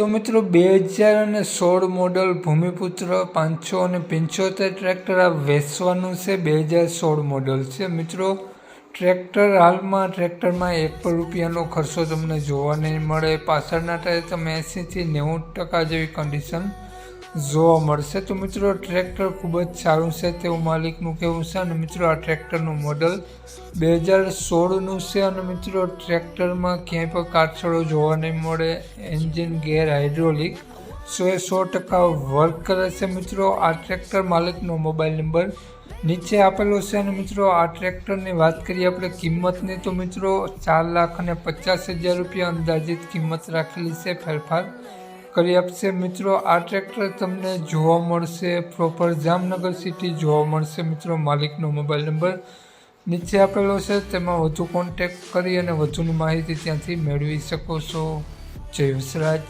તો મિત્રો બે હજાર અને સોળ મોડલ ભૂમિપુત્ર પાંચસો અને પંચોતેર ટ્રેક્ટર આ વેચવાનું છે. બે હજાર સોળ મોડલ છે. મિત્રો ટ્રેક્ટર હાલમાં ટ્રેક્ટરમાં એક પણ રૂપિયાનો ખર્ચો તમને જોવા નહીં મળે. પાછળના ટાયર તમે એંસીથી નેવું ટકા જેવી કન્ડિશન જોવા મળશે તો મિત્રો ટ્રેક્ટર ખૂબ જ સારું છે, તેવું માલિકનું કહેવું છે. અને મિત્રો, આ ટ્રેક્ટરનું મોડલ બે હજાર સોળનું છે. અને મિત્રો ટ્રેક્ટરમાં ક્યાંય પણ કાટછડો જોવા નહીં મળે. એન્જિન ગેર હાઇડ્રોલિક સો એ સો ટકા વર્ક કરે છે મિત્રો. આ ટ્રેક્ટર માલિકનો મોબાઈલ નંબર નીચે આપેલો છે. અને મિત્રો, આ ટ્રેક્ટરની વાત કરીએ આપણે કિંમતની, તો મિત્રો, ચાર લાખ અને પચાસ હજાર રૂપિયા અંદાજિત કિંમત રાખેલી છે ફેરફાર. કરી આપશે. મિત્રો, આ ટ્રેક્ટર તમને જોવા મળશે. પ્રોપર જામનગર સિટી જોવા મળશે. મિત્રો, માલિકનો મોબાઈલ નંબર નીચે આપેલો છે. તેમાં વધુ કોન્ટેક્ટ કરી અને વધુની માહિતી ત્યાંથી મેળવી શકો છો. જય વિસરાજ